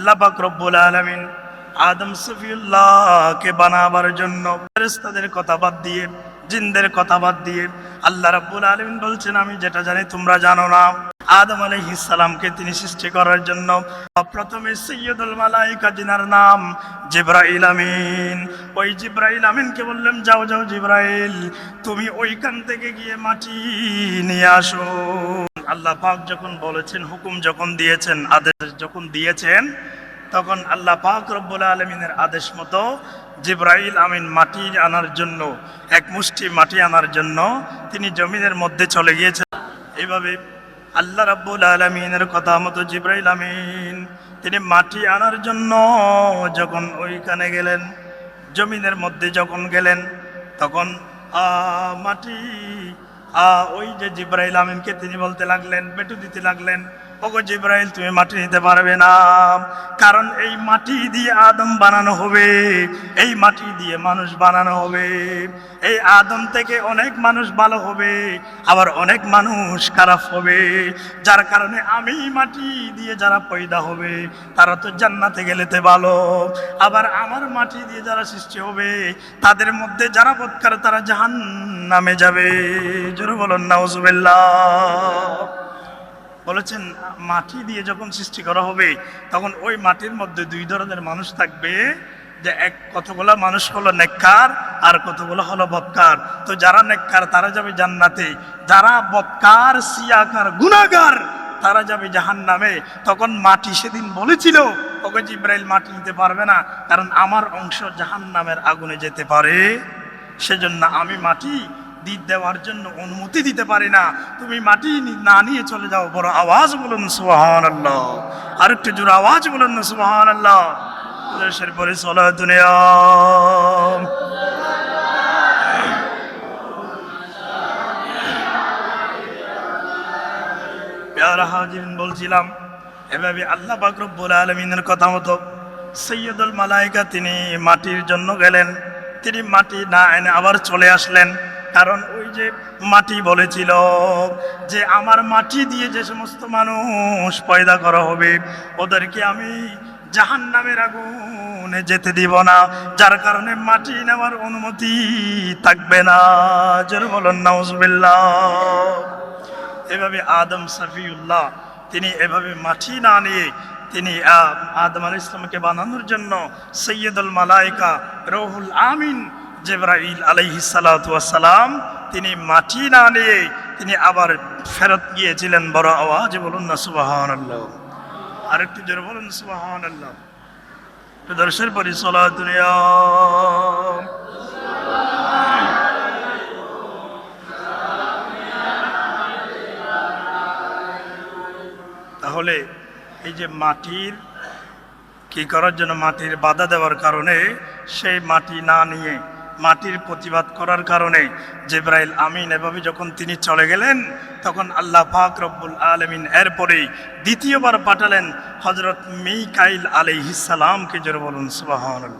আল্লাহ পাক রব্বুল আলামিন আদম সফিউল্লাহকে বানাবার জন্য ফেরেস্তাদের কথা বাদ দিয়ে, জিনদের কথা বাদ দিয়ে আল্লাহ রাব্বুল আলমিন বলছেন, আমি যেটা জানি তোমরা জানো না। আদম সালামকে তিনি সৃষ্টি করার জন্য প্রথমে সৈয়দুল মালাইকা জিনার নাম জিব্রাইল আমিন। ওই জিব্রাইল আমিনকে বললাম যাও যাও জিব্রাইল, তুমি ওইখান থেকে গিয়ে মাটি নিয়ে আসো। আল্লাহ পাক যখন বলেছেন হুকুম যখন দিয়েছেন আদেশ যখন দিয়েছেন তখন আল্লাহ পাক রব্বুল আলমিনের আদেশ মতো জিব্রাইল আমিন মাটি আনার জন্য এক মুষ্টি মাটি আনার জন্য তিনি জমিনের মধ্যে চলে গিয়েছেন। এইভাবে আল্লাহ রাব্বুল আলমিনের কথা মতো জিব্রাইল আমিন তিনি মাটি আনার জন্য যখন ওইখানে গেলেন জমিনের মধ্যে যখন গেলেন তখন আ, মাটি ওই যে জিব্রাহিল আমিনকে তিনি বলতে লাগলেন বেটু দিতে লাগলেন। ওগো জিব্রাইল, তুমি মাটি নিতে পারবে না। কারণ এই মাটি দিয়ে আদম বানানো হবে, এই মাটি দিয়ে মানুষ বানানো হবে। এই আদম থেকে অনেক মানুষ ভালো হবে, আবার অনেক মানুষ খারাপ হবে। যার কারণে আমি মাটি দিয়ে যারা পয়দা হবে, তারা তো জান্নাতে গেলেতে ভালো। আবার আমার মাটি দিয়ে যারা সৃষ্টি হবে, তাদের মধ্যে যারা বৎকার তারা জাহান নামে যাবে। জোরে বলুন, নাউজুবিল্লাহ। বলেছেন, মাটি দিয়ে যখন সৃষ্টি করা হবে, তখন ওই মাটির মধ্যে দুই ধরনের মানুষ থাকবে। যে এক কতগুলো মানুষ হলো নেককার, আর কতগুলো হলো বৎকার। তো যারা নেককার, তারা যাবে জান্নাতে। যারা বৎকার, সিয়াকার গুনাগার তারা যাবে জাহান নামে তখন মাটি সেদিন বলেছিল, ওকে জিব্রাইল মাটি নিতে পারবে না, কারণ আমার অংশ জাহান নামের আগুনে যেতে পারে। সেজন্য আমি মাটি দেওয়ার জন্য অনুমতি দিতে পারি না। তুমি মাটি না নিয়ে চলে যাও, বড় আওয়াজ বলুন সুহান আল্লাহ আর একটু জোর আওয়াজ বলুন না সুহান আল্লাহ দেশের পরে চলা বলছিলাম, এভাবে আল্লাহ বাকরব্বুল আলমিনের কথা মতো সৈয়দুল মালাইকা তিনি মাটির জন্য গেলেন। তিনি মাটি না এনে আবার চলে আসলেন। কারণ ওই যে মাটি বলেছিল যে আমার মাটি দিয়ে যে সমস্ত মানুষ পয়দা করা হবে, ওদেরকে আমি জাহান নামের আগুনে যেতে দিব না। যার কারণে মাটি নেওয়ার অনুমতি থাকবে না। জোর বলুন, নাউজবিল্লাহ। এভাবে আদম সাফিউল্লাহ, তিনি এভাবে মাটি না নিয়ে তিনি আদম আল ইসলামকে বানানোর জন্য সৈয়দুল মালাইকা রহুল আমিন জেবরাইল আলাইহি সালাম, তিনি মাটি না নিয়ে তিনি আবার ফেরত গিয়েছিলেন বড় আওয়াজ বলুন না সুবাহান আল্লাহ আরেকটু জোরে বলুন সুবাহান আল্লাহ দর্শের পরি সলা তাহলে এই যে মাটির, কি করার জন্য মাটির বাধা দেওয়ার কারণে সেই মাটি না নিয়ে মাটির প্রতিবাদ করার কারণে জেব্রাইল আমিন এভাবে যখন তিনি চলে গেলেন, তখন আল্লাহ পাক রব্বুল আলমিন এরপরেই দ্বিতীয়বার পাঠালেন হজরত মিকাইল আলাইহিসালামকে জোর বলুন সুবাহন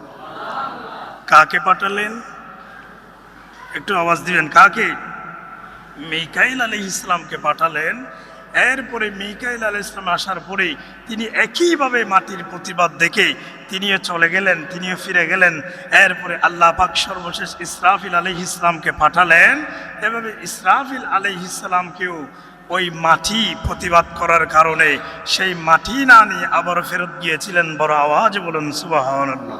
কাকে পাঠালেন? একটু আওয়াজ দিবেন, কাকে? মিকাইল আলী ইসলামকে পাঠালেন এরপরে মিকাইল আলী ইসলাম আসার পরে তিনি একইভাবে মাটির প্রতিবাদ দেখে তিনিও চলে গেলেন, তিনিও ফিরে গেলেন। এরপরে আল্লাহ পাক সর্বশেষ ইসরাফিল আলী ইসলামকে পাঠালেন। এভাবে ইসরাফিল আলী ইসলামকেও ওই মাটি প্রতিবাদ করার কারণে সেই মাটি না নিয়ে আবার ফেরত গিয়েছিলেন। বড় আওয়াজ বলুন সুবাহান আল্লাহ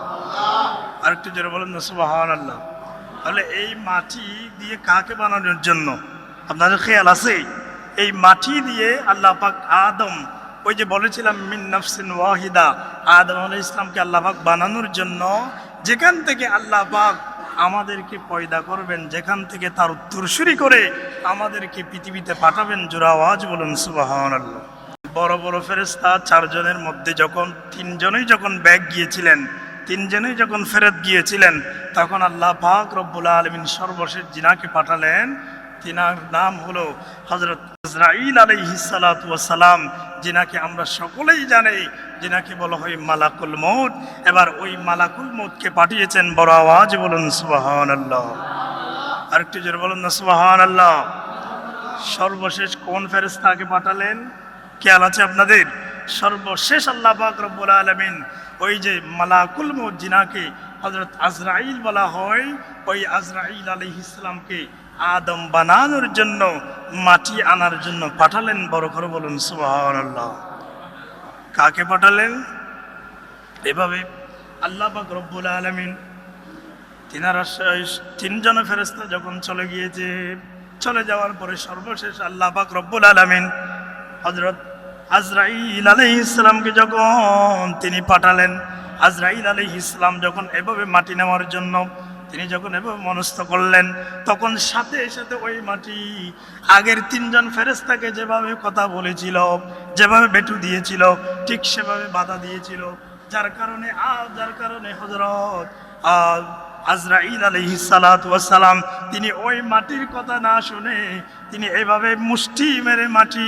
আরেকটু জোরে বলুন না সুবাহান আল্লাহ তাহলে এই মাটি দিয়ে কাকে বানানোর জন্য? আপনাদের খেয়াল আছে? এই মাটি দিয়ে আল্লাহ পাক আদম, ওই যে বলেছিলাম, মিন নফসিন ওয়াহিদা, আদম আল ইসলামকে আল্লাহ পাক বানানোর জন্য যেখান থেকে আল্লাহ পাক আমাদেরকে পয়দা করবেন, যেখান থেকে তার উত্তরসূরি করে আমাদেরকে পৃথিবীতে পাঠাবেন জোড়া আওয়াজ বলুন সুবাহান আল্লাহ বড় বড় ফেরেস্তা চারজনের মধ্যে যখন, তিনজনেই যখন ব্যাগ গিয়েছিলেন, তিনজনেই যখন ফেরত গিয়েছিলেন, তখন আল্লাহ পাক রব্বুল আলমিন সর্বশেষ জিনাকে পাঠালেন তিনার নাম হলো হজরত ইসরাইল আলহিসালাম যিনাকে আমরা সকলেই জানি, যিনাকে বলা হয় মালাকুল মৌত এবার ওই মালাকুল মৌতকে পাঠিয়েছেন, বড় আওয়াজ বলুন সুবাহান আল্লাহ আরেকটু জোরে বলুন না সুবাহান আল্লাহ সর্বশেষ কোন ফেরেস্তাকে পাঠালেন? খেয়াল আছে আপনাদের? সর্বশেষ আল্লাহ পাক আলমিন ওই যে মালাকুল জিনাকে হজরত আজরাইল বলা হয়, ওই আজরাইল আলী ইসলামকে আদম বানানোর জন্য, মাটি আনার জন্য পাঠালেন। বড় করে বলুন, সুবহানাল্লাহ। কাকে পাঠালেন? এভাবে আল্লাহ পাক রব্বুল আলমিন তিনারা তিনজন ফেরেস্তা যখন চলে গিয়েছে, চলে যাওয়ার পরে সর্বশেষ আল্লাহ পাক রব্বুল আলমিন হজরত আজরাইল আলহ ইসলামকে যখন তিনি পাঠালেন, আজরাইল আলহ ইসলাম যখন এভাবে মাটি নেওয়ার জন্য তিনি যখন এভাবে মনস্থ করলেন, তখন সাথে সাথে ওই মাটি, আগের তিনজন ফেরেস্তাকে যেভাবে কথা বলেছিল, যেভাবে বেটু দিয়েছিল, ঠিক সেভাবে বাধা দিয়েছিল। যার কারণে আ যার কারণে হজরত আজরাইল আলহি সালাম তিনি ওই মাটির কথা না শুনে তিনি এভাবে মুষ্টি মেরে মাটি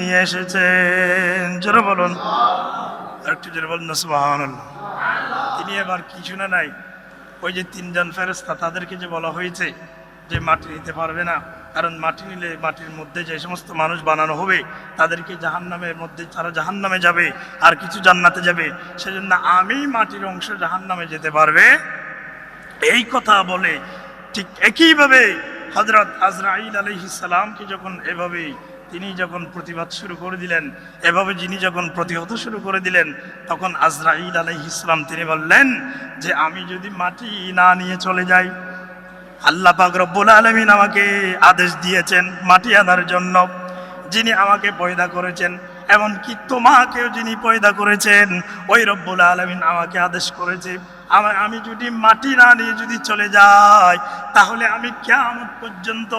নিয়ে এসেছেন। জোরে বলুন। আর একটু জোরে বলুন না তিনি এবার কি শুনে নাই ওই যে তিনজন ফেরস্তা তাদেরকে যে বলা হয়েছে যে মাটি নিতে পারবে না, কারণ মাটি নিলে মাটির মধ্যে যে সমস্ত মানুষ বানানো হবে, তাদেরকে জাহান্নামের মধ্যে তারা জাহান্নামে যাবে, আর কিছু জান্নাতে যাবে। সেজন্য আমি মাটির অংশ জাহান্নামে যেতে পারবে। এই কথা বলে ঠিক একইভাবে হজরত আজরাইল আলহিসামকে যখন এভাবে তিনি যখন প্রতিবাদ শুরু করে দিলেন, এভাবে যিনি যখন প্রতিহত শুরু করে দিলেন, তখন আজরাইল ইসলাম তিনি বললেন যে, আমি যদি মাটি না নিয়ে চলে যাই, আল্লাহ পাক রব্বুল আলমিন আমাকে আদেশ দিয়েছেন মাটি আনার জন্য। যিনি আমাকে পয়দা করেছেন এমনকি তোমাকেও যিনি পয়দা করেছেন, ওই রব্বুল আলমিন আমাকে আদেশ করেছে, আমার আমি যদি মাটি না নিয়ে যদি চলে যাই, তাহলে আমি কেমন পর্যন্ত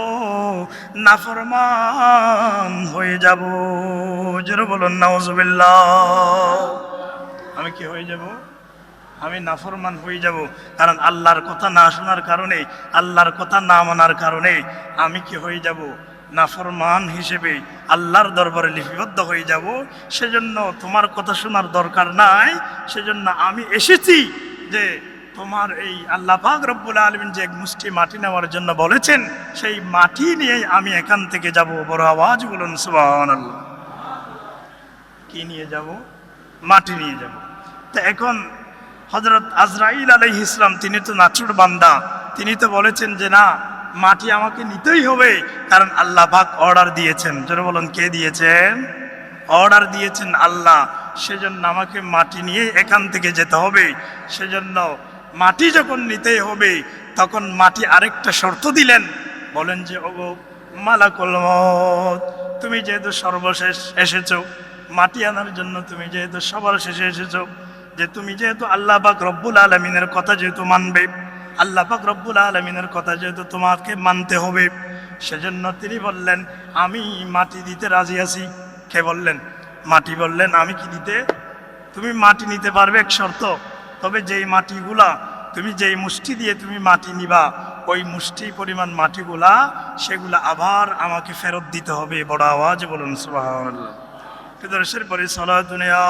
নাফরমান হয়ে যাব। জোরে বলুন, নাউজুবিল্লাহ। আমি কি হয়ে যাব? আমি নাফরমান হয়ে যাব, কারণ আল্লাহর কথা না শোনার কারণে, আল্লাহর কথা না মানার কারণে আমি কি হয়ে যাব? নাফরমান হিসেবে আল্লাহর দরবারে লিপিবদ্ধ হয়ে যাব, সেজন্য তোমার কথা শোনার দরকার নাই, সেজন্য আমি এসেছি যে তোমার এই আল্লাহ পাক রব্বুল আলমিন যে এক মুষ্টি মাটি নেওয়ার জন্য বলেছেন, সেই মাটি নিয়ে আমি এখান থেকে যাব, বড় আওয়াজ বলুন, সুবহানাল্লাহ। কি নিয়ে যাব? মাটি নিয়ে যাব। তা এখন হজরত আজরাইল আলাই ইসলাম তিনি তো নাচুর বান্দা, তিনি তো বলেছেন যে না মাটি আমাকে নিতেই হবে, কারণ আল্লাহ পাক অর্ডার দিয়েছেন। যারা বলুন, কে দিয়েছেন? অর্ডার দিয়েছেন আল্লাহ। সেজন্য আমাকে মাটি নিয়ে এখান থেকে যেতে হবে। সেজন্য মাটি যখন নিতেই হবে, তখন মাটি আরেকটা শর্ত দিলেন। বলেন যে, ওগো মালাকুল মত তুমি যেহেতু সর্বশেষ এসেছ, মাটি আনার জন্য তুমি যেহেতু সবার শেষে এসেছ, যে তুমি যেহেতু আল্লাহ পাক রব্বুল আলমিনের কথা যেহেতু মানবে আল্লাহ পাক রব্বুল আলমিনের কথা যেহেতু তোমাকে মানতে হবে, সেজন্য তিনি বললেন, আমি মাটি দিতে রাজি আছি। কে বললেন? মাটি বললেন, আমি কি দিতে? তুমি মাটি নিতে পারবে এক শর্ত, তবে যেই মাটিগুলা, তুমি যেই মুষ্টি দিয়ে তুমি মাটি নিবা, ওই মুষ্টি পরিমাণ মাটিগুলা, সেগুলা আবার আমাকে ফেরত দিতে হবে। বড় আওয়াজ বলুন সুবাহ দর্শের পরে সলা দুনিয়া।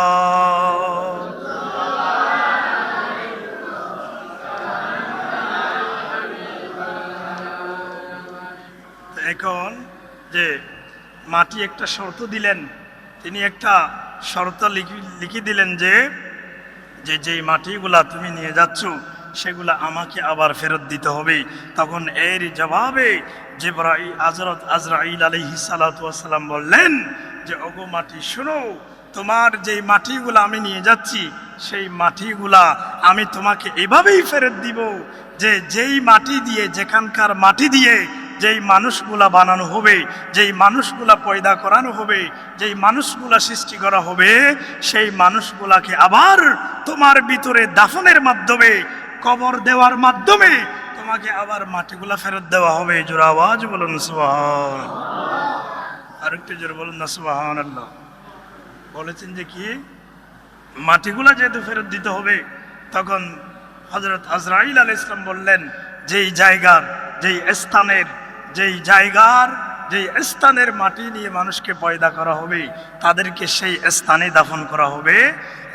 এখন যে মাটি একটা শর্ত দিলেন, তিনি একটা শর্ত লিখি দিলেন যে যে যেই মাটিগুলা তুমি নিয়ে যাচ্ছ, সেগুলা আমাকে আবার ফেরত দিতে হবে। তখন এর জবাবে যে আজরত আজরাইল আলহি সালাতাম বললেন যে, ওগো মাটি, শোনো, তোমার যেই মাটিগুলা আমি নিয়ে যাচ্ছি, সেই মাটিগুলা আমি তোমাকে এভাবেই ফেরত দিব যে, যেই মাটি দিয়ে, যেখানকার মাটি দিয়ে যেই মানুষগুলা বানানো হবে, যেই মানুষগুলা পয়দা করানো হবে, যেই মানুষগুলা সৃষ্টি করা হবে, সেই মানুষগুলাকে আবার তোমার ভিতরে দাফনের মাধ্যমে, কবর দেওয়ার মাধ্যমে তোমাকে আবার মাটিগুলা ফেরত দেওয়া হবে। জোর আওয়াজ বলুন সুবাহান আরেকটু জোর বলুন না সুবাহান আল্লাহ বলেছেন যে কি? মাটিগুলা যেহেতু ফেরত দিতে হবে, তখন হজরত আজরাইল আল ইসলাম বললেন, যেই জায়গার, যেই স্থানের যেই জায়গার, যেই স্থানের মাটি নিয়ে মানুষকে পয়দা করা হবে, তাদেরকে সেই স্থানে দাফন করা হবে।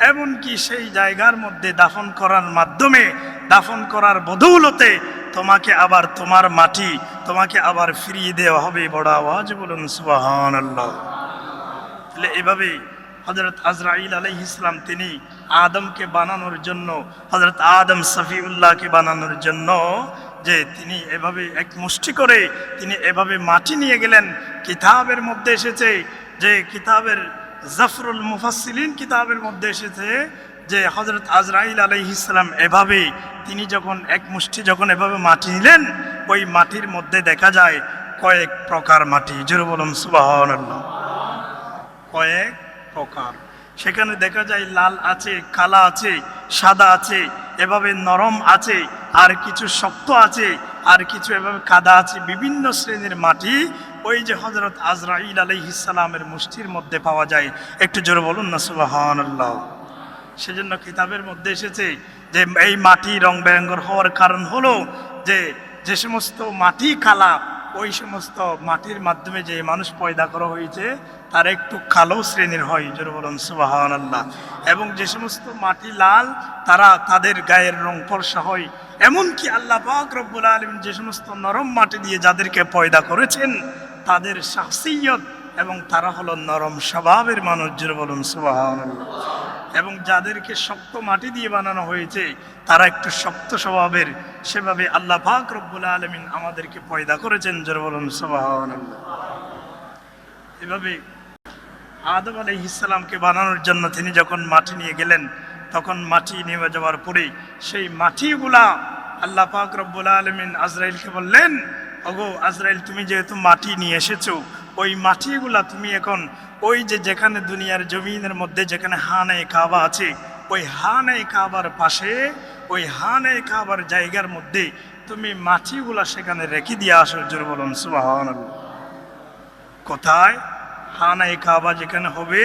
এমনকি সেই জায়গার মধ্যে দাফন করার মাধ্যমে, দাফন করার বদৌলতে তোমাকে আবার তোমার মাটি, তোমাকে আবার ফিরিয়ে দেওয়া হবে। বড় আওয়াজ বলুন সুবাহান আল্লাহ তাহলে এভাবেই হজরত আজরাইল আলাইহিস ইসলাম তিনি আদমকে বানানোর জন্য হজরত আদম সফিউল্লাহকে বানানোর জন্য যে তিনি এভাবে এক মুষ্টি করে তিনি এভাবে মাটি নিয়ে গেলেন, কিতাবের মধ্যে এসেছে যে কিতাবের জাফরুল মুফাসসিলিন কিতাবের মধ্যে এসেছে যে হজরত আজরাইল আলাইহিসাল্লাম এভাবে তিনি যখন এক মুষ্টি যখন এভাবে মাটি নিলেন, ওই মাটির মধ্যে দেখা যায় কয়েক প্রকার মাটি। জোর বলুন সুবাহ কয়েক প্রকার। সেখানে দেখা যায় লাল আছে, কালা আছে, সাদা আছে, এভাবে নরম আছে, আর কিছু শক্ত আছে, আর কিছু এভাবে কাদা আছে, বিভিন্ন শ্রেণির মাটি। ওই যে হজরত আজরাইল আলাইহিসালামের মুষ্টির মধ্যে পাওয়া যায়। একটু জোরে বলুন না আল্লাহ সেজন্য কিতাবের মধ্যে এসেছে যে, এই মাটি রং বেরঙ্গর হওয়ার কারণ হলো যে যে সমস্ত মাটি কালা ওই সমস্ত মাটির মাধ্যমে যে মানুষ পয়দা করা হয়েছে, তার একটু কালো শ্রেণির হয়, জোর বলুন সুবাহান আল্লাহ এবং যে সমস্ত মাটি লাল, তারা তাদের গায়ের রং ফর্সা হয়। এমনকি আল্লাহ পাক রব্বুল আলম যে সমস্ত নরম মাটি দিয়ে যাদেরকে পয়দা করেছেন, তাদের শাসিয়ত এবং তারা হলো নরম স্বভাবের মানুষ, জোর বলুন সুবাহান আল্লাহ এবং যাদেরকে শক্ত মাটি দিয়ে বানানো হয়েছে, তারা একটু শক্ত স্বভাবের। সেভাবে আল্লাহ পাক রব্বুল আলমিন আমাদেরকে পয়দা করেছেন, জোর বলুন এভাবে আদম আলাই ইসলামকে বানানোর জন্য তিনি যখন মাটি নিয়ে গেলেন, তখন মাটি নেমে যাওয়ার পরে সেই মাটিগুলা আল্লাহ পাক রব্বুল আলমিন আজরাইলকে বললেন, ওগো আজরাইল, তুমি যেহেতু মাটি নিয়ে এসেছ, ওই মাটিগুলা তুমি এখন ওই যে যেখানে দুনিয়ার জমিনের মধ্যে যেখানে হানে কাবা আছে, ওই হানে কাবার পাশে, ওই হানে কাবার জায়গার মধ্যে তুমি মাটিগুলা সেখানে রেখে দিয়ে আসো, জোর বলুন সুবাহ কোথায়? হানাই কাবা যেখানে হবে,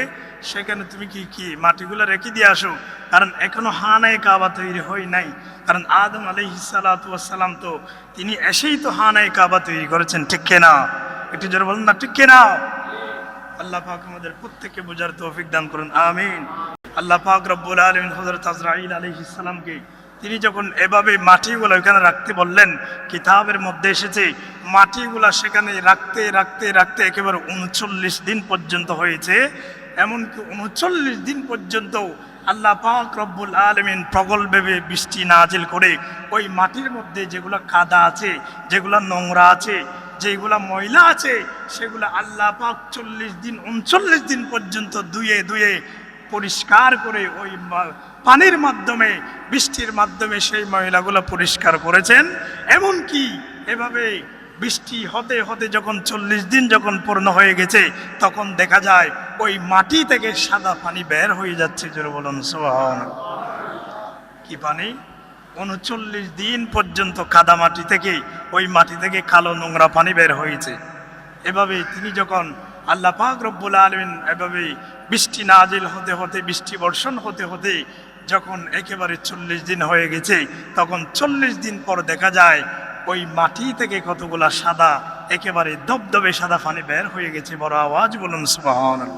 সেখানে তুমি কি কি মাটিগুলো রেখে দিয়ে আসো? কারণ এখনও হানাই কাবা তৈরি হয় নাই। কারণ আদম আলি আলহিসালাম তো, তিনি এসেই তো হানাই কাবা তৈরি করেছেন, ঠিক না একটু জোরে বলুন না, ঠিক না আল্লাহ পাক আমাদের প্রত্যেককে বোঝার তৌফিক দান করুন, আমিন। আল্লাহ পাক রব্বুল আলমিন হজরত আজরাইল আলহিসামকে তিনি যখন এভাবে মাটিগুলো ওইখানে রাখতে বললেন, কিতাবের মধ্যে এসেছে, মাটিগুলা সেখানে রাখতে রাখতে রাখতে একেবারে উনচল্লিশ দিন পর্যন্ত হয়েছে। এমনকি উনচল্লিশ দিন পর্যন্ত আল্লাহ পাক রব্বুল আলমিন প্রগলভাবে বৃষ্টি নাজিল করে ওই মাটির মধ্যে যেগুলো কাদা আছে, যেগুলো নোংরা আছে যেগুলা ময়লা আছে, সেগুলো আল্লাহ পাক চল্লিশ দিন, উনচল্লিশ দিন পর্যন্ত ধুয়ে ধুয়ে পরিষ্কার করে ওই পানির মাধ্যমে, বৃষ্টির মাধ্যমে সেই ময়লাগুলো পরিষ্কার করেছেন। এমনকি এভাবে বৃষ্টি হতে হতে যখন চল্লিশ দিন যখন পূর্ণ হয়ে গেছে, তখন দেখা যায় ওই মাটি থেকে সাদা পানি বের হয়ে যাচ্ছে। জোরে বলুন সোহান কি পানি? উনচল্লিশ দিন পর্যন্ত কাদা মাটি থেকে ওই মাটি থেকে কালো নোংরা পানি বের হয়েছে। এভাবে তিনি যখন আল্লাহ পাক রব্বুল আলমিন এভাবে বৃষ্টি নাজিল হতে হতে, বৃষ্টি বর্ষণ হতে হতে যখন একেবারে চল্লিশ দিন হয়ে গেছে, তখন চল্লিশ দিন পর দেখা যায় ওই মাটি থেকে কতগুলা সাদা, একেবারে দবদবে সাদা পানি বের হয়ে গেছে। বড় আওয়াজ বলুন তো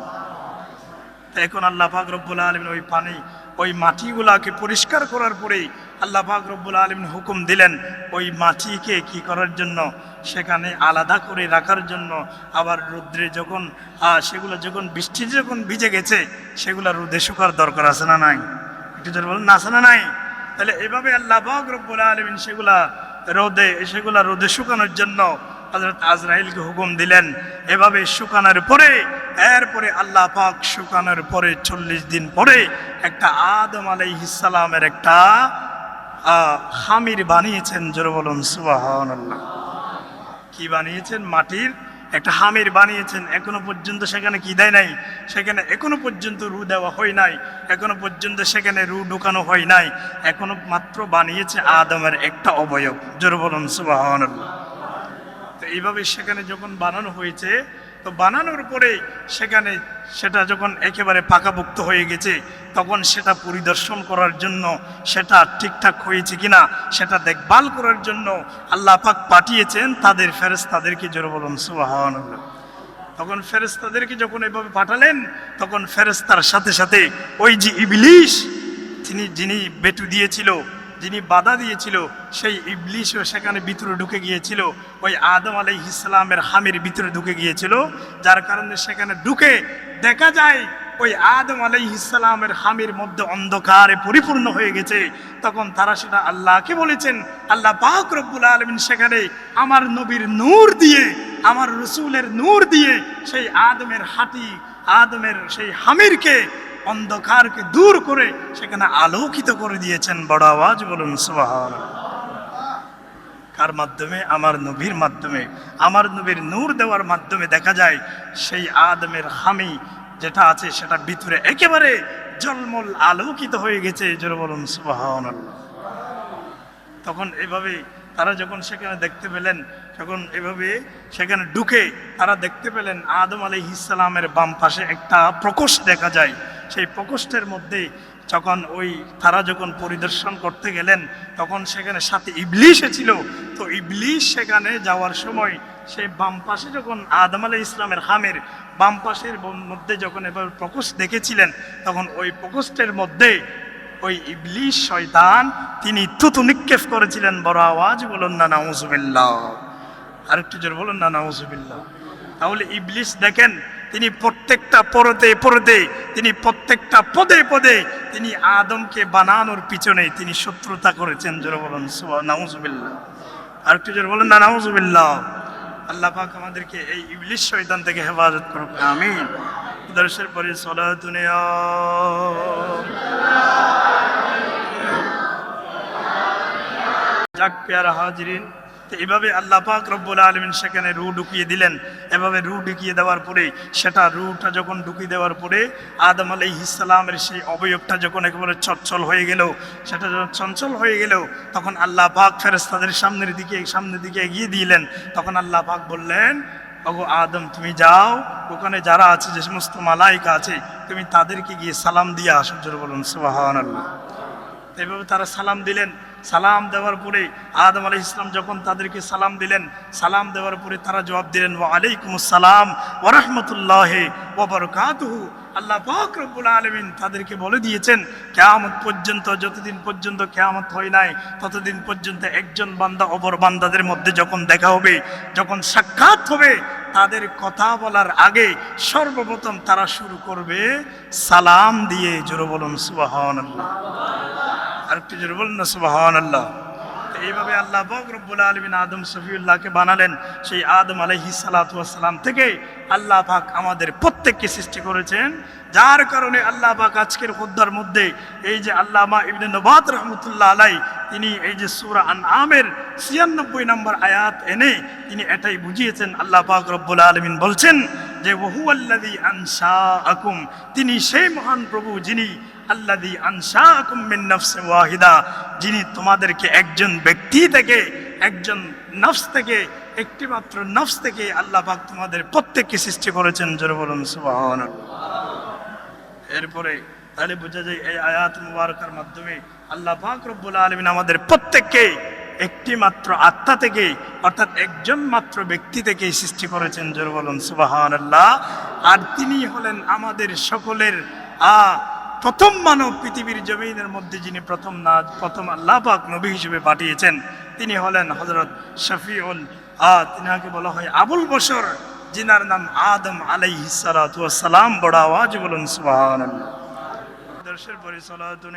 এখন আল্লাহ পাক রব্বুল আলমিন ওই পানি, ওই মাটিগুলাকে পরিষ্কার করার পরেই আল্লাহ পাক রব্বুল আলমিন হুকুম দিলেন, ওই মাটিকে কি করার জন্য, সেখানে আলাদা করে রাখার জন্য। আবার রুদ্রে যখন সেগুলো যখন, বৃষ্টি যখন ভিজে গেছে, সেগুলো রোদে শুকার দরকার আছে না নাই? একটু যদি বলুন, না আছে না নাই? তাহলে এভাবে আল্লাহ পাক রব্বুল আলমিন সেগুলা রোদে সেগুলা রোদে শুকানোর জন্য হজরত আজরাইলকে হুকুম দিলেন, এভাবে শুকানোর পরে, এরপরে আল্লাহ পাক শুকানোর পরে চল্লিশ দিন পরে একটা আদম আলাইহিসালামের একটা হামির বানিয়েছেন, জোরে বলুন সুবাহান কি বানিয়েছেন? মাটির একটা হামির বানিয়েছেন। এখনও পর্যন্ত সেখানে কি দেয় নাই? সেখানে এখনও পর্যন্ত রু দেওয়া হয় নাই। এখনও পর্যন্ত সেখানে রু ঢুকানো হয় নাই। এখনও মাত্র বানিয়েছে আদমের একটা অবয়ব। জোরে বলুন সুবাহান তো এইভাবে সেখানে যখন বানানো হয়েছে, তো বানানোর পরে সেখানে সেটা যখন একেবারে পাকাভুক্ত হয়ে গেছে, তখন সেটা পরিদর্শন করার জন্য সেটা ঠিকঠাক হয়েছে কিনা, সেটা দেখভাল করার জন্য আল্লাহ পাক পাঠিয়েছেন, তাদের ফেরেস তাদেরকে জোরে বলুন সুবাহান তখন ফেরেস্তাদেরকে যখন এভাবে পাঠালেন, তখন ফেরেস্তার সাথে সাথে ওই যে ইবলিশ, তিনি, যিনি বেটু দিয়েছিল যিনি বাধা দিয়েছিল, সেই ইবলিশও সেখানে ভিতরে ঢুকে গিয়েছিল। ওই আদম আলাই ইসলামের হামির ভিতরে ঢুকে গিয়েছিল। যার কারণে সেখানে ঢুকে দেখা যায়, ওই আদম আলাইহিসালামের হামির মধ্যে অন্ধকারে পরিপূর্ণ হয়ে গেছে। তখন তারা সেটা আল্লাহকে বলেছেন, আল্লাহ পাক রব্বুল আলমিন সেখানে আমার নবীর নূর দিয়ে, আমার রসুলের নূর দিয়ে, সেই আদমের হাতি আদমের সেই হামিরকে অন্ধকারকে দূর করে সেখানে আলোকিত করে দিয়েছেন। বড় আওয়াজ বলুন সুবহান কার মাধ্যমে? আমার নবীর মাধ্যমে। আমার নবীর নূর দেওয়ার মাধ্যমে দেখা যায়, সেই আদমের হামি যেটা আছে সেটা ভিতরে একেবারে জলমল আলোকিত হয়ে গেছে। বলুন তখন এভাবে তারা যখন সেখানে দেখতে পেলেন তখন এভাবে সেখানে ঢুকে তারা দেখতে পেলেন, আদম আলী ইসালামের বাম পাশে একটা প্রকোষ্ঠ দেখা যায়। সেই প্রকোষ্ঠের মধ্যে যখন ওই তারা যখন পরিদর্শন করতে গেলেন, তখন সেখানে সাথে ইবলিশ ছিল। তো ইবলিশ সেখানে যাওয়ার সময় সেই বাম পাশে যখন আদম আলী ইসলামের হামের বাম পাশের মধ্যে যখন এবার প্রকোষ্ঠ দেখেছিলেন, তখন ওই প্রকোষ্ঠের মধ্যে ওই ইবলিশ শয়তান, তিনি থুতু নিক্ষেপ করেছিলেন। বড় আওয়াজ, বলুন না, নাউজুবিল্লাহ। আরেকটু জোর বলুন না, নাউজুবিল্লাহ। তাহলে ইবলিশ দেখেন তিনি প্রত্যেকটা পরতে পরতে তিনি প্রত্যেকটা পদে পদে তিনি আদমকে বানানোর পিছনে তিনি শত্রুতা করেছেন। জোর বলুন আর আরেকটু জোর বলুন, না, নাউজুবিল্লাহ। আল্লাহ পাক আমাদেরকে এই ইবলিশ শয়তান থেকে হেফাজত করুক আমি দর্শের পরে সলা দুনিয়া। যাক, পেয়ারা হাজরিন। তো এভাবে আল্লাহ পাক রব্বুল আলমিন সেখানে রু ঢুকিয়ে দিলেন। এভাবে রু ঢুকিয়ে দেওয়ার পরে, সেটা রুটা যখন ঢুকিয়ে দেওয়ার পরে, আদম আলাই ইসলামের সেই অবয়বটা যখন একেবারে চচ্ছল হয়ে গেল, সেটা যখন চঞ্চল হয়ে গেল, তখন আল্লাহ পাক ফেরেস্তাদের সামনের দিকে সামনের দিকে এগিয়ে দিলেন। তখন আল্লাহ পাক বললেন, ওগো আদম, তুমি যাও, ওখানে যারা আছে, যে সমস্ত মালাইকা আছে, তুমি তাদেরকে গিয়ে সালাম দিয়ে আসো। জোর বলুন আল্লাহ এভাবে তারা সালাম দিলেন। সালাম দেওয়ার পরে আদম আলী ইসলাম যখন তাদেরকে সালাম দিলেন, সালাম দেওয়ার পরে তারা জবাব দিলেন, ওয়া আলাইকুম ওয়া রাহমাতুল্লাহ ওয়া বারাকাতুহু। আল্লাহ পাক রব্বুল আলামিন তাদেরকে বলে দিয়েছেন, কেয়ামত পর্যন্ত, যতদিন পর্যন্ত কেয়ামত হয় নাই, ততদিন পর্যন্ত একজন বান্দা অপর বান্দাদের মধ্যে যখন দেখা হবে, যখন সাক্ষাৎ হবে, তাদের কথা বলার আগে সর্বপ্রথম তারা শুরু করবে সালাম দিয়ে। জোরে বলুন, সুবহানাল্লাহ। আর জোরে বলুন না সুবাহান আল্লাহ এইভাবে আল্লাহ পাক রব্বুল আলমিন আদম সফিউল্লাহকে বানালেন, সেই আদম আলহি সালাতাম থেকে আল্লাহ পাক আমাদের প্রত্যেককে সৃষ্টি করেছেন। যার কারণে আল্লাহ পাক আজকের খুদ্ার মধ্যে এই যে আল্লামা ইবনে নবাত রহমতুল্লাহ আলাই তিনি এই যে সুরা আন আমের ছিয়ানব্বই নম্বর আয়াত এনে তিনি এটাই বুঝিয়েছেন। আল্লাহ পাক রব্বুল আলমিন বলছেন যে ওহু আল্লাদি আনসা আকুম তিনি সেই মহান প্রভু যিনি আল্লাদি আনসাকুম মিন নফসে ওয়াহিদা, যিনি তোমাদেরকে একজন ব্যক্তি থেকে, একজন নফস থেকে একটি মাত্র নফস থেকে আল্লাহ পাক তোমাদের প্রত্যেককে সৃষ্টি করেছেন। জোরে বলুন, সুবহানাল্লাহ। এরপরে তাহলে বোঝা যায় এই আয়াত মুবারকার মাধ্যমে আল্লাহ পাক রব্বুল আলমিন আমাদের প্রত্যেককে একটি মাত্র আত্মা থেকে, অর্থাৎ একজন মাত্র ব্যক্তি থেকে সৃষ্টি করেছেন। জোর বলুন সুবাহান আল্লাহ আর তিনি হলেন আমাদের সকলের, আ প্রথম মানব পৃথিবীর জমিনের মধ্যে যিনি প্রথম না, প্রথম আল্লাহ পাক নবী হিসেবে পাঠিয়েছেন, তিনি হলেন হজরত শফিউল আ তিনাকে বলা হয় আবুল বসর যিনার নাম আদম আলাই সালাম। বড় আওয়াজ বলুন দর্শের